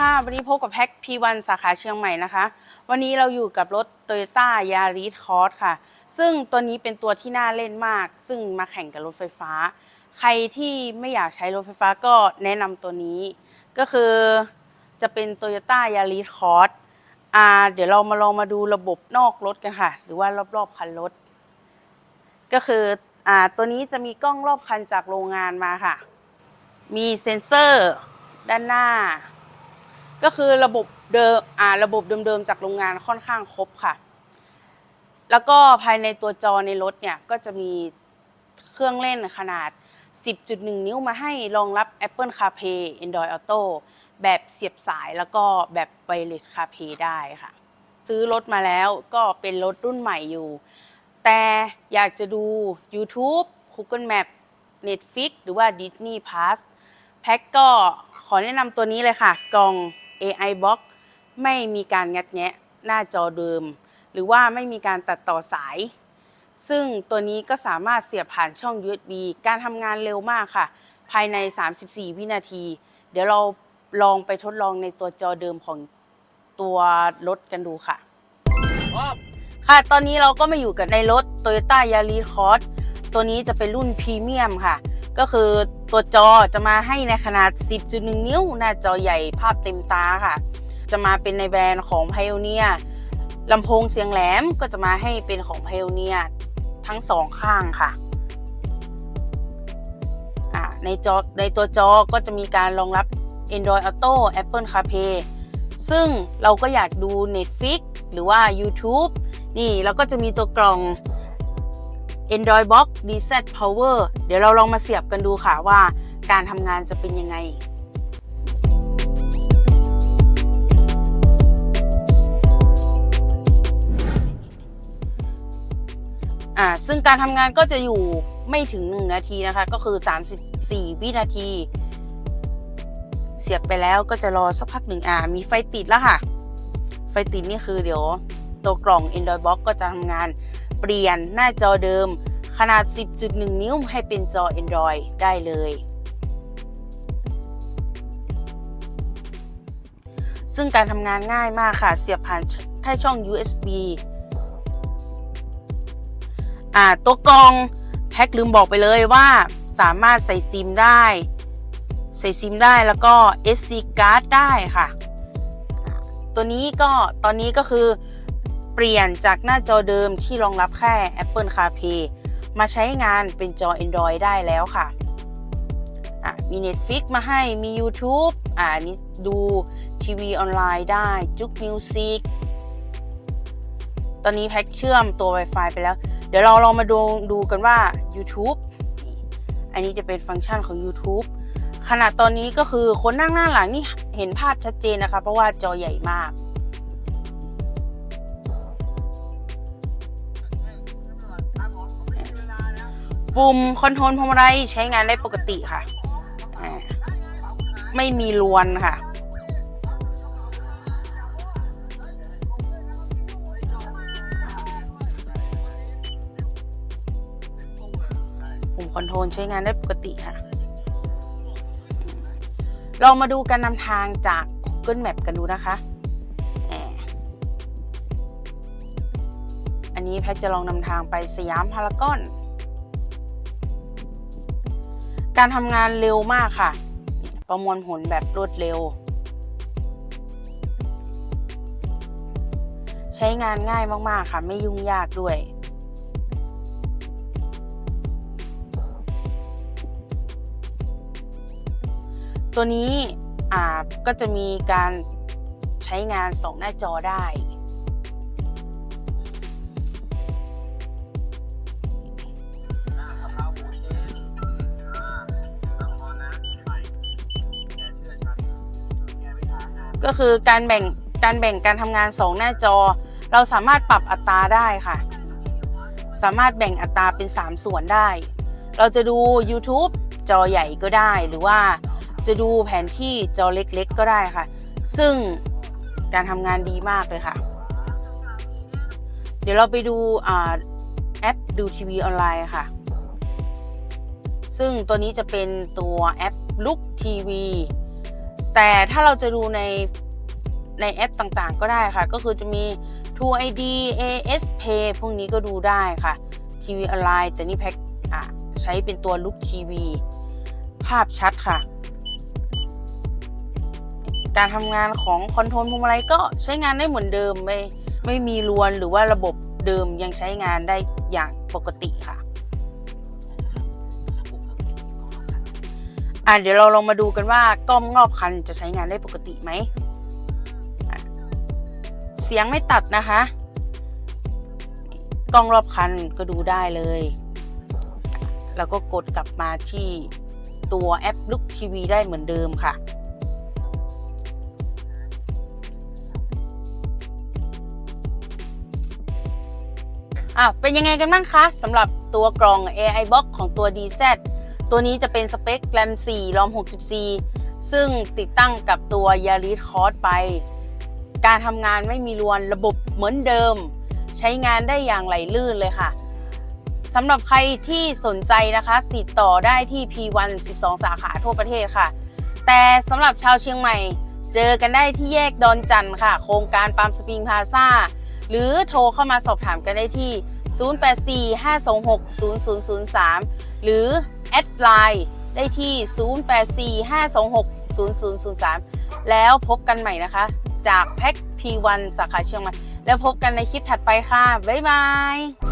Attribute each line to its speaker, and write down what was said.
Speaker 1: ค่ะ วันนี้พบกับแพ็ค P1 สาขาเชียงใหม่นะคะ วันนี้เราอยู่กับรถ Toyota Yaris Cross ค่ะ ซึ่งตัวนี้เป็นตัวที่น่าเล่นมาก ซึ่งมาแข่งกับรถไฟฟ้า ใครที่ไม่อยากใช้รถไฟฟ้าก็แนะนำตัวนี้ ก็คือจะเป็น Toyota Yaris Cross อ่าเดี๋ยวเรามาลองมาดูระบบนอกรถกันค่ะ หรือว่ารอบๆคันรถ ก็คืออ่าตัวนี้จะมีกล้องรอบคันจากโรงงานมาค่ะ มีเซ็นเซอร์ด้านหน้า ก็คือระบบเดิมอ่าระบบเดิมๆจากโรงงานค่อนข้างครบค่ะ แล้วก็ภายในตัวจอในรถเนี่ยก็จะมีเครื่องเล่นขนาด 10.1 นิ้วมาให้รองรับ Apple CarPlay Android Auto แบบเสียบสายแล้วก็แบบ Wireless CarPlay ได้ค่ะ ซื้อรถมาแล้วก็เป็นรถรุ่นใหม่อยู่ แต่อยากจะดู YouTube Google Map Netflix หรือว่า Disney Plus แพ็กก็ขอแนะนำตัวนี้เลยค่ะ กล่อง AI Box ไม่มีการงัดแงะหน้าจอเดิม หรือว่าไม่มีการตัดต่อสาย ซึ่งตัวนี้ก็สามารถเสียบผ่านช่อง USB การทำงานเร็วมากค่ะ ภายใน 34 วินาที เดี๋ยวเราลองไปทดลองในตัวจอเดิมของตัวรถกันดูค่ะ ค่ะ ตอนนี้เราก็มาอยู่กับในรถ Toyota Yaris Cross ตัวนี้จะเป็นรุ่นพรีเมียมค่ะ ก็คือตัวจอจะมาให้ในขนาด 10.1 นิ้ว หน้าจอใหญ่ภาพเต็มตาค่ะ จะมาเป็นในแบรนด์ของ Pioneer ลำโพงเสียงแหลมก็จะมาให้เป็นของ Pioneer ทั้งสองข้างค่ะในจอในตัวจอก็จะมีการรองรับ Android Auto Apple CarPlay ซึ่งเราก็อยากดู Netflix หรือว่า YouTube นี่ แล้วก็จะมีตัวกล่อง Android Box DZ Power เดี๋ยวเราลองมาเสียบกันดูค่ะว่าการทำงานจะเป็นยังไงอ่าซึ่งการทำงานก็จะอยู่ไม่ถึง 1 นาทีนะคะ ก็คือ 34 วินาที เสียบไปแล้วก็จะรอสักพักหนึ่งอ่า มีไฟติดแล้วค่ะ ไฟติดนี่คือเดี๋ยวตัวกล่อง Android Box ก็จะทำงาน เปลี่ยนหน้าจอเดิมขนาด 10.1 นิ้วให้เป็นจอ Android ได้เลย ซึ่งการทำงานง่ายมากค่ะ เสียบผ่านแค่ช่อง USB อ่าตัวกรองแพ็คลืมบอกไปเลยว่าสามารถใส่ซิมได้ ใส่ซิมได้แล้วก็ SD card ได้ค่ะ ตัวนี้ก็ตอนนี้ก็คือ เปลี่ยนจากหน้าจอเดิมที่รองรับแค่ Apple CarPlay มาใช้งานเป็นจอ Android ได้แล้วค่ะอะมี Netflix มาให้มี YouTube อ่านี่ดูทีวีออนไลน์ได้จุกมิวสิกตอนนี้แพ็คเชื่อมตัว Wi-Fi ไปแล้ว เดี๋ยวเราลองมาดูดูกันว่า YouTube อันนี้จะเป็นฟังก์ชันของ YouTube ขนาดตอนนี้ก็คือคนนั่งหน้าหลังนี่เห็นภาพชัดเจนนะคะ เพราะว่าจอใหญ่มาก ปุ่มคอนโทรลพวงมาลัยใช้งานได้ปกติค่ะ ไม่มีลวนค่ะ ปุ่มคอนโทรลใช้งานได้ปกติค่ะลองมาดูการนำทางจาก Google Map กันดูนะคะอันนี้แพทจะลองนำทางไปสยามพารากอน การทำงานเร็วมากค่ะ ประมวลผลแบบรวดเร็ว ใช้งานง่ายมากๆค่ะ ไม่ยุ่งยากด้วย ตัวนี้อ่าก็จะมีการใช้งานสองหน้าจอได้ ก็คือการแบ่งการแบ่งการทำงานสองหน้าจอ เราสามารถปรับอัตราได้ค่ะ สามารถแบ่งอัตราเป็น 3 ส่วนได้ เราจะดู YouTube จอใหญ่ก็ได้หรือว่าจะดูแผนที่จอเล็กๆก็ได้ค่ะ ซึ่งการทำงานดีมากเลยค่ะ เดี๋ยวเราไปดูอแอปดูทีวีออนไลน์ค่ะ ซึ่งตัวนี้จะเป็นตัวแอป Look TV แต่ถ้าเราจะดูในในแอปต่างๆ ก็ได้ค่ะ ก็คือจะมี True ID AS Pay พวกนี้ก็ดูได้ค่ะ ทีวีออนไลน์แต่นี่แพ็คอะใช้เป็นตัวลุกทีวี ภาพชัดค่ะ การทำงานของคอนโทรลพวงมาลัยก็ใช้งานได้เหมือนเดิม ไม่ไม่มีรวนหรือว่าระบบเดิมยังใช้งานได้อย่างปกติค่ะ อะเดี๋ยวเราลองมาดูกันว่ากล้องรอบคันจะใช้งานได้ปกติไหม เสียงไม่ตัดนะคะ กล้องรอบคันก็ดูได้เลย แล้วก็กดกลับมาที่ตัวแอปลุกทีวีได้เหมือนเดิมค่ะอะเป็นยังไงกันบ้างคะสำหรับตัวกล่อง AI Box ของตัว DZ ตัวนี้จะเป็นสเปค RAM 4 ROM 64 ซึ่งติดตั้งกับตัว Yaris Cross ไป การทำงานไม่มีรวนระบบเหมือนเดิม ใช้งานได้อย่างไหลลื่นเลยค่ะสำหรับใครที่สนใจนะคะ ติดต่อได้ที่ P1 12 สาขาทั่วประเทศค่ะ แต่สำหรับชาวเชียงใหม่ เจอกันได้ที่แยกดอนจันค่ะ โครงการปามสปริงพาซ่าหรือโทรเข้ามาสอบถามกันได้ที่ 0845260003 หรือแอดไลน์ได้ที่ 0845260003 แล้วพบกันใหม่นะคะ จากแพ็ค P1 สาขาเชียงใหม่ แล้วพบกันในคลิปถัดไปค่ะ บ๊ายบาย